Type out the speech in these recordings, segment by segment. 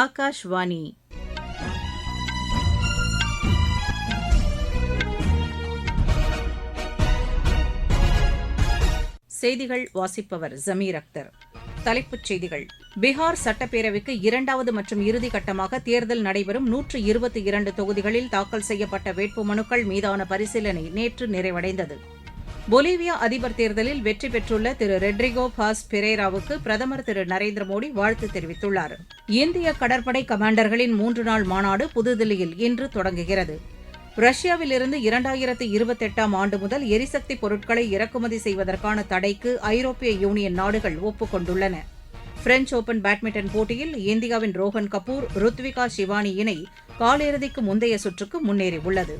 ஆகாஷ்வாணி செய்திகள் வாசிப்பவர் ஜமீர் அக்தர். தலைப்புச் செய்திகள். பீகார் சட்டப்பேரவைக்கு இரண்டாவது மற்றும் இறுதிக்கட்டமாக தேர்தல் நடைபெறும் நூற்று இருபத்தி இரண்டு தொகுதிகளில் தாக்கல் செய்யப்பட்ட வேட்புமனுக்கள் மீதான பரிசீலனை நேற்று நிறைவடைந்தது. பொலிவியா அதிபர் தேர்தலில் வெற்றி பெற்றுள்ள திரு ரெட்ரிகோ பாஸ் பெரேராவுக்கு பிரதமர் திரு நரேந்திர மோடி வாழ்த்து தெரிவித்துள்ளார். இந்திய கடற்படை கமாண்டர்களின் மூன்று நாள் மாநாடு புதுதில்லியில் இன்று தொடங்குகிறது. ரஷ்யாவிலிருந்து இரண்டாயிரத்து இருபத்தெட்டாம் ஆண்டு முதல் எரிசக்தி பொருட்களை இறக்குமதி செய்வதற்கான தடைக்கு ஐரோப்பிய யூனியன் நாடுகள் ஒப்புக் கொண்டுள்ளன பிரெஞ்ச் ஓபன் பேட்மிண்டன் போட்டியில் இந்தியாவின் ரோஹன் கபூர் ருத்விகா சிவானி இணை காலிறுதிக்கு முந்தைய சுற்றுக்கு முன்னேறியுள்ளது.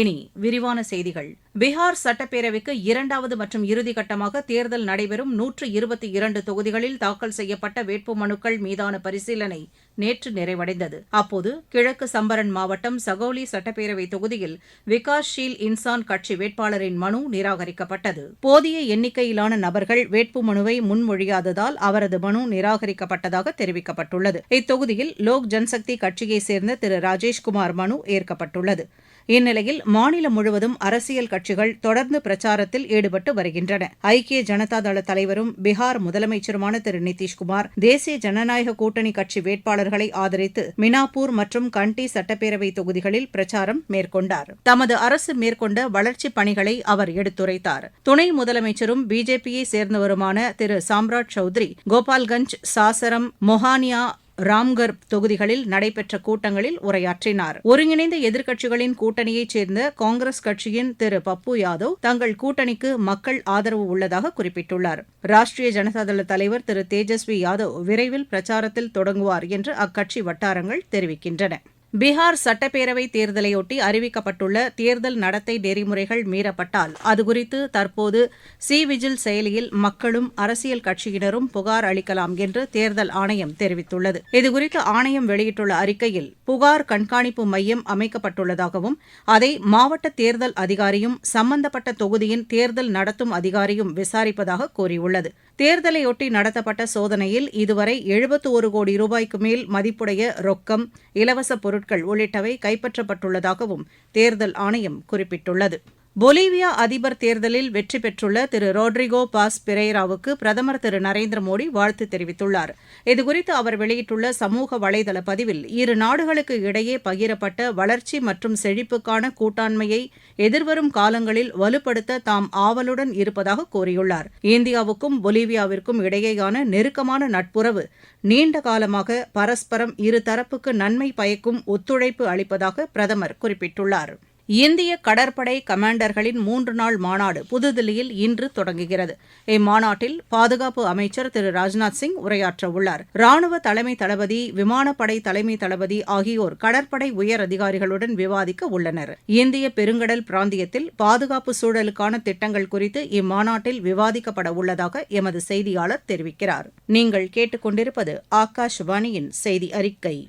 இனி விரிவான செய்திகள். பீகார் சட்டப்பேரவைக்கு இரண்டாவது மற்றும் இறுதிக்கட்டமாக தேர்தல் நடைபெறும் நூற்று இருபத்தி இரண்டு தொகுதிகளில் தாக்கல் செய்யப்பட்ட வேட்புமனுக்கள் மீதான பரிசீலனை நேற்று நிறைவடைந்தது. அப்போது கிழக்கு சம்பரன் மாவட்டம் சகோலி சட்டப்பேரவை தொகுதியில் விகாஸ்ஷீல் இன்சான் கட்சி வேட்பாளரின் மனு நிராகரிக்கப்பட்டது. போதிய எண்ணிக்கையிலான நபர்கள் வேட்புமனுவை முன்மொழியாததால் அவரது மனு நிராகரிக்கப்பட்டதாக தெரிவிக்கப்பட்டுள்ளது. இத்தொகுதியில் லோக் ஜன்சக்தி கட்சியைச் சேர்ந்த திரு. ராஜேஷ்குமார் மனு ஏற்கப்பட்டுள்ளது. இந்நிலையில் மாநிலம் முழுவதும் அரசியல் கட்சிகள் தொடர்ந்து பிரச்சாரத்தில் ஈடுபட்டு வருகின்றன. ஐக்கிய ஜனதா தள தலைவரும் பீகார் முதலமைச்சருமான திரு நிதிஷ்குமார் தேசிய ஜனநாயக கூட்டணி கட்சி வேட்பாளர்களை ஆதரித்து மினாப்பூர் மற்றும் கண்டி சட்டப்பேரவை தொகுதிகளில் பிரச்சாரம் மேற்கொண்டார். தமது அரசு மேற்கொண்ட வளர்ச்சிப் பணிகளை அவர் எடுத்துரைத்தார். துணை முதலமைச்சரும் பிஜேபியை சேர்ந்தவருமான திரு சாம்ராட் சௌத்ரி கோபால்கஞ்ச் சாசரம் மொஹானியா ராம்கர் தொகுதிகளில் நடைபெற்ற கூட்டங்களில் உரையாற்றினார். ஒருங்கிணைந்த எதிர்க்கட்சிகளின் கூட்டணியைச் சேர்ந்த காங்கிரஸ் கட்சியின் திரு. பப்பு யாதவ் தங்கள் கூட்டணிக்கு மக்கள் ஆதரவு உள்ளதாக குறிப்பிட்டுள்ளார். ராஷ்டிரிய ஜனதாதள தலைவர் திரு. தேஜஸ்வி யாதவ் விரைவில் பிரச்சாரத்தில் தொடங்குவார் என்று அக்கட்சி வட்டாரங்கள் தெரிவிக்கின்றன. பீகார் சட்டப்பேரவை தேர்தலையொட்டி அறிவிக்கப்பட்டுள்ள தேர்தல் நடத்தை நெறிமுறைகள் மீறப்பட்டால் அதுகுறித்து தற்போது சி விஜில் செயலியில் மக்களும் அரசியல் கட்சியினரும் புகார் அளிக்கலாம் என்று தேர்தல் ஆணையம் தெரிவித்துள்ளது. இதுகுறித்து ஆணையம் வெளியிட்டுள்ள அறிக்கையில் புகார் கண்காணிப்பு மையம் அமைக்கப்பட்டுள்ளதாகவும் அதை மாவட்ட தேர்தல் அதிகாரியும் சம்பந்தப்பட்ட தொகுதியின் தேர்தல் நடத்தும் அதிகாரியும் விசாரிப்பதாக கூறியுள்ளது. தேர்தலையொட்டி நடத்தப்பட்ட சோதனையில் இதுவரை எழுபத்து ஒரு கோடி ரூபாய்க்கு மேல் மதிப்புடைய ரொக்கம் இலவச பொருட்கள் உள்ளிட்டவை கைப்பற்றப்பட்டுள்ளதாகவும் தேர்தல் ஆணையம் குறிப்பிட்டுள்ளது. பொலிவியா அதிபர் தேர்தலில் வெற்றி பெற்றுள்ள திரு ரோட்ரிகோ பாஸ் பிரெய்ராவுக்கு பிரதமர் திரு நரேந்திர மோடி வாழ்த்து தெரிவித்துள்ளார். இதுகுறித்து அவர் வெளியிட்டுள்ள சமூக வலைதள பதிவில் இரு நாடுகளுக்கு இடையே பகிரப்பட்ட வளர்ச்சி மற்றும் செழிப்புக்கான கூட்டாண்மையை எதிர்வரும் காலங்களில் வலுப்படுத்த தாம் ஆவலுடன் இருப்பதாக கூறியுள்ளார். இந்தியாவுக்கும் பொலிவியாவிற்கும் இடையேயான நெருக்கமான நட்புறவு நீண்ட காலமாக பரஸ்பரம் இருதரப்புக்கு நன்மை பயக்கும் ஒத்துழைப்பு அளிப்பதாக பிரதமர் குறிப்பிட்டுள்ளார். இந்திய கடற்படை கமாண்டர்களின் மூன்று நாள் மாநாடு புதுதில்லியில் இன்று தொடங்குகிறது. இம்மாநாட்டில் பாதுகாப்பு அமைச்சர் திரு ராஜ்நாத் சிங் உரையாற்றவுள்ளார். ராணுவ தலைமை தளபதி விமானப்படை தலைமை தளபதி ஆகியோர் கடற்படை உயர் அதிகாரிகளுடன் விவாதிக்க உள்ளனர். இந்திய பெருங்கடல் பிராந்தியத்தில் பாதுகாப்பு சூழலுக்கான திட்டங்கள் குறித்து இம்மாநாட்டில் விவாதிக்கப்பட உள்ளதாக எமது செய்தியாளர் தெரிவிக்கிறார். நீங்கள் கேட்டுக்கொண்டிருப்பது ஆகாஷ்வாணியின் செய்தி அறிக்கை.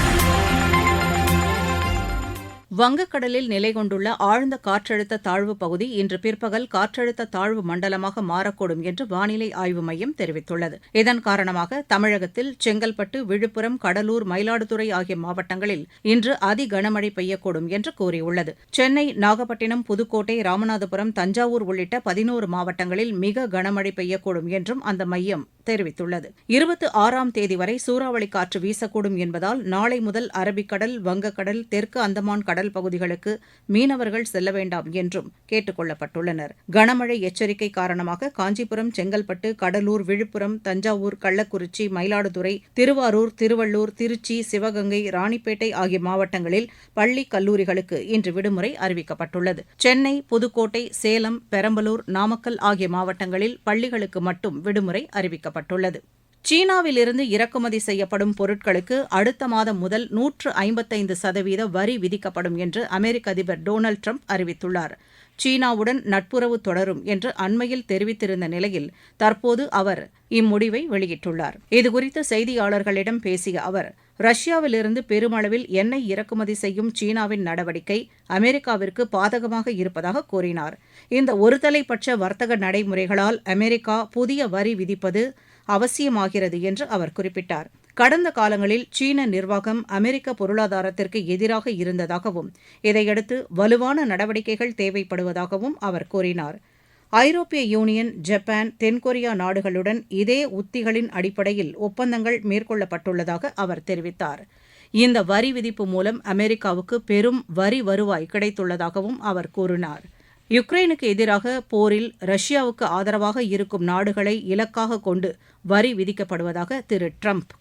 வங்கக்கடலில் நிலை கொண்டுள்ள ஆழ்ந்த காற்றழுத்த தாழ்வு பகுதி இன்று பிற்பகல் காற்றழுத்த தாழ்வு மண்டலமாக மாறக்கூடும் என்று வானிலை ஆய்வு மையம் தெரிவித்துள்ளது. இதன் காரணமாக தமிழகத்தில் செங்கல்பட்டு விழுப்புரம் கடலூர் மயிலாடுதுறை ஆகிய மாவட்டங்களில் இன்று அதி கனமழை பெய்யக்கூடும் என்று கூறியுள்ளது. சென்னை நாகப்பட்டினம் புதுக்கோட்டை ராமநாதபுரம் தஞ்சாவூர் உள்ளிட்ட பதினோரு மாவட்டங்களில் மிக கனமழை பெய்யக்கூடும் என்றும் அந்த மையம் தெரிவித்துள்ளது. இருபத்தி ஆறாம் தேதி வரை சூறாவளி காற்று வீசக்கூடும் என்பதால் நாளை முதல் அரபிக்கடல் வங்கக்கடல் தெற்கு அந்தமான் கடல் கடல் பகுதிகளுக்கு மீனவர்கள் செல்ல வேண்டாம் என்றும் கேட்டுக் கொள்ளப்பட்டுள்ளனர். கனமழை எச்சரிக்கை காரணமாக காஞ்சிபுரம் செங்கல்பட்டு கடலூர் விழுப்புரம் தஞ்சாவூர் கள்ளக்குறிச்சி மயிலாடுதுறை திருவாரூர் திருவள்ளூர் திருச்சி சிவகங்கை ராணிப்பேட்டை ஆகிய மாவட்டங்களில் பள்ளி கல்லூரிகளுக்கு இன்று விடுமுறை அறிவிக்கப்பட்டுள்ளது. சென்னை புதுக்கோட்டை சேலம் பெரம்பலூர் நாமக்கல் ஆகிய மாவட்டங்களில் பள்ளிகளுக்கு மட்டும் விடுமுறை அறிவிக்கப்பட்டுள்ளது. சீனாவிலிருந்து இறக்குமதி செய்யப்படும் பொருட்களுக்கு அடுத்த மாதம் முதல் நூற்று ஐம்பத்தைந்து சதவீத வரி விதிக்கப்படும் என்று அமெரிக்க அதிபர் டொனால்டு ட்ரம்ப் அறிவித்துள்ளார். சீனாவுடன் நட்புறவு தொடரும் என்று அண்மையில் தெரிவித்திருந்த நிலையில் தற்போது அவர் இம்முடிவை வெளியிட்டுள்ளார். இதுகுறித்து செய்தியாளர்களிடம் பேசிய அவர் ரஷ்யாவிலிருந்து பெருமளவில் எண்ணெய் இறக்குமதி செய்யும் சீனாவின் நடவடிக்கை அமெரிக்காவிற்கு பாதகமாக இருப்பதாக கூறினார். இந்த ஒருதலைப்பட்ச வர்த்தக நடைமுறைகளால் அமெரிக்கா புதிய வரி விதிப்பது அவசியமாகிறது என்று அவர் குறிப்பிட்டார். கடந்த காலங்களில் சீன நிர்வாகம் அமெரிக்க பொருளாதாரத்திற்கு எதிராக இருந்ததாகவும் இதையடுத்து வலுவான நடவடிக்கைகள் தேவைப்படுவதாகவும் அவர் கூறினார். ஐரோப்பிய யூனியன் ஜப்பான் தென்கொரியா நாடுகளுடன் இதே உத்திகளின் அடிப்படையில் ஒப்பந்தங்கள் மேற்கொள்ளப்பட்டுள்ளதாக அவர் தெரிவித்தார். இந்த வரி விதிப்பு மூலம் அமெரிக்காவுக்கு பெரும் வரி வருவாய் கிடைத்துள்ளதாகவும் அவர் கூறினார். யுக்ரைனுக்கு எதிராக போரில் ரஷ்யாவுக்கு ஆதரவாக இருக்கும் நாடுகளை இலக்காக கொண்டு வரி விதிக்கப்படுவதாக திரு ட்ரம்ப்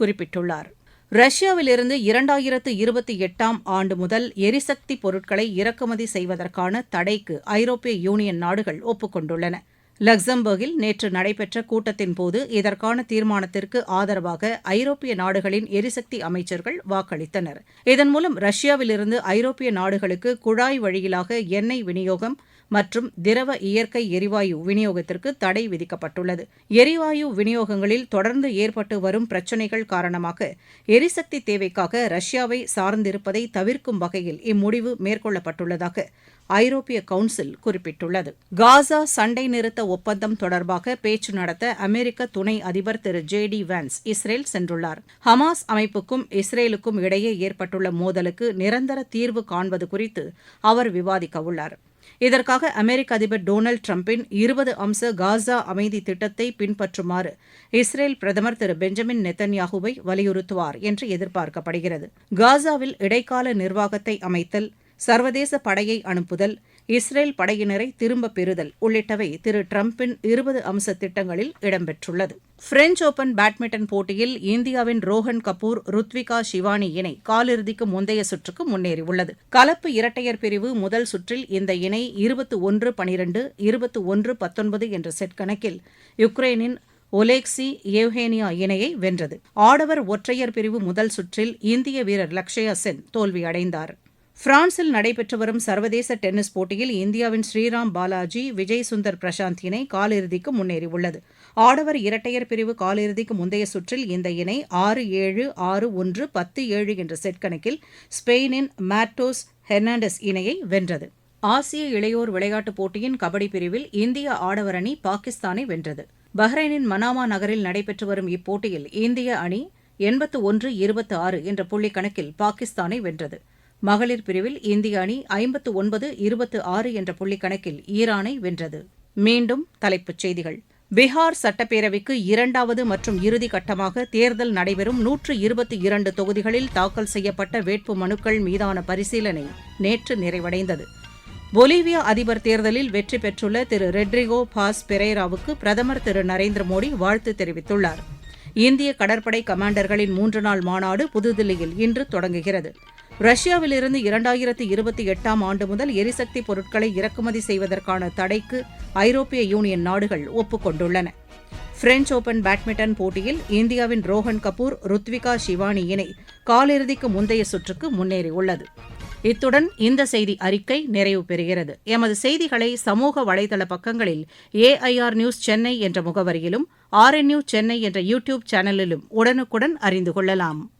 குறிப்பிட்டுள்ளார். ரஷ்யாவிலிருந்து இரண்டாயிரத்து இருபத்தி எட்டாம் ஆண்டு முதல் எரிசக்தி பொருட்களை இறக்குமதி செய்வதற்கான தடைக்கு ஐரோப்பிய யூனியன் நாடுகள் ஒப்புக்கொண்டுள்ளன. லக்சம்பர்கில் நேற்று நடைபெற்ற கூட்டத்தின்போது இதற்கான தீர்மானத்திற்கு ஆதரவாக ஐரோப்பிய நாடுகளின் எரிசக்தி அமைச்சர்கள் வாக்களித்தனர். இதன் மூலம் ரஷ்யாவிலிருந்து ஐரோப்பிய நாடுகளுக்கு குழாய் வழியிலாக எண்ணெய் விநியோகம் மற்றும் திரவ இயற்கை எரிவாயு விநியோகத்திற்கு தடை விதிக்கப்பட்டுள்ளது. எரிவாயு விநியோகங்களில் தொடர்ந்து ஏற்பட்டு வரும் பிரச்சினைகள் காரணமாக எரிசக்தி தேவைக்காக ரஷ்யாவை சார்ந்திருப்பதை தவிர்க்கும் வகையில் இம்முடிவு மேற்கொள்ளப்பட்டுள்ளதாக ஐரோப்பிய கவுன்சில் குறிப்பிட்டுள்ளது. காசா சண்டை நிறுத்த ஒப்பந்தம் தொடர்பாக பேச்சு நடத்த அமெரிக்க துணை அதிபர் Thiru J D Vance Israel சென்றுள்ளார். ஹமாஸ் அமைப்புக்கும் இஸ்ரேலுக்கும் இடையே ஏற்பட்டுள்ள மோதலுக்கு நிரந்தர தீர்வு காண்பது குறித்து அவர் விவாதிக்கவுள்ளார் இதற்காக அமெரிக்க அதிபர் டொனால்டு டிரம்பின் இருபது அம்ச காசா அமைதி திட்டத்தை பின்பற்றுமாறு இஸ்ரேல் பிரதமர் திரு பெஞ்சமின் நெத்தன்யாகுவை வலியுறுத்துவார் என்று எதிர்பார்க்கப்படுகிறது. காசாவில் இடைக்கால நிர்வாகத்தை அமைத்தல் சர்வதேச படையை அனுப்புதல் இஸ்ரேல் படையினரை திரும்பப் பெறுதல் உள்ளிட்டவை திரு டிரம்பின் இருபது அம்ச திட்டங்களில் இடம்பெற்றுள்ளது. பிரெஞ்ச் ஓபன் பேட்மிண்டன் போட்டியில் இந்தியாவின் ரோஹன் கபூர் ருத்விகா ஷிவானி இணை காலிறுதிக்கு முந்தைய சுற்றுக்கு முன்னேறியுள்ளது. கலப்பு இரட்டையர் பிரிவு முதல் சுற்றில் இந்த இணை இருபத்து ஒன்று பனிரெண்டு இருபத்து ஒன்று பத்தொன்பது என்ற செட் கணக்கில் யுக்ரைனின் ஒலேக்சி ஏவ்ஹேனியா இணையை வென்றது. ஆடவர் ஒற்றையர் பிரிவு முதல் சுற்றில் இந்திய வீரர் லக்ஷயா சென் தோல்வியடைந்தாா் பிரான்சில் நடைபெற்று வரும் சர்வதேச டென்னிஸ் போட்டியில் இந்தியாவின் ஸ்ரீராம் பாலாஜி விஜய் சுந்தர் பிரசாந்த் இணை காலிறுதிக்கு முன்னேறியுள்ளது. ஆடவர் இரட்டையர் பிரிவு காலிறுதிக்கு முந்தைய சுற்றில் இந்த இணை ஆறு ஏழு ஆறு ஒன்று பத்து ஏழு என்ற செட் கணக்கில் ஸ்பெயினின் மேட்டோஸ் ஹெர்னாண்டஸ் இணையை வென்றது. ஆசிய இளையோர் விளையாட்டுப் போட்டியின் கபடி பிரிவில் இந்திய ஆடவர் அணி பாகிஸ்தானை வென்றது. பஹ்ரைனின் மனாமா நகரில் நடைபெற்று வரும் இப்போட்டியில் இந்திய அணி எண்பத்து ஒன்று இருபத்து ஆறு என்ற புள்ளி கணக்கில் பாகிஸ்தானை வென்றது. மகளிர் பிரிவில் இந்திய அணி ஐம்பத்து ஒன்பது இருபத்து ஆறு என்ற புள்ளி கணக்கில் ஈரானை வென்றது. மீண்டும் தலைப்புச் செய்திகள். பீகார் சட்டப்பேரவைக்கு இரண்டாவது மற்றும் இறுதி கட்டமாக தேர்தல் நடைபெறும் நூற்று இருபத்தி இரண்டு தொகுதிகளில் தாக்கல் செய்யப்பட்ட வேட்பு மனுக்கள் மீதான பரிசீலனை நேற்று நிறைவடைந்தது. பொலிவியா அதிபர் தேர்தலில் வெற்றி பெற்றுள்ள திரு ரெட்ரிகோ பாஸ் பெரேராவுக்கு பிரதமர் திரு நரேந்திர மோடி வாழ்த்து தெரிவித்துள்ளார். இந்திய கடற்படை கமாண்டர்களின் மூன்று நாள் மாநாடு புதுதில்லியில் இன்று தொடங்குகிறது. ரஷ்யாவிலிருந்து இரண்டாயிரத்து இருபத்தி எட்டாம் ஆண்டு முதல் எரிசக்தி பொருட்களை இறக்குமதி செய்வதற்கான தடைக்கு ஐரோப்பிய யூனியன் நாடுகள் ஒப்புக்கொண்டுள்ளன. பிரெஞ்ச் ஓபன் பேட்மிண்டன் போட்டியில் இந்தியாவின் ரோஹன் கபூர் ருத்விகா சிவானி இணை காலிறுதிக்கு முந்தைய சுற்றுக்கு முன்னேறியுள்ளது. இத்துடன் இந்த செய்தி அறிக்கை நிறைவு பெறுகிறது. எமது செய்திகளை சமூக வலைதள பக்கங்களில் ஏஐஆர் நியூஸ் சென்னை என்ற முகவரியிலும் ஆர்என்யூ சென்னை என்ற யூடியூப் சேனலிலும் உடனுக்குடன் அறிந்து கொள்ளலாம்.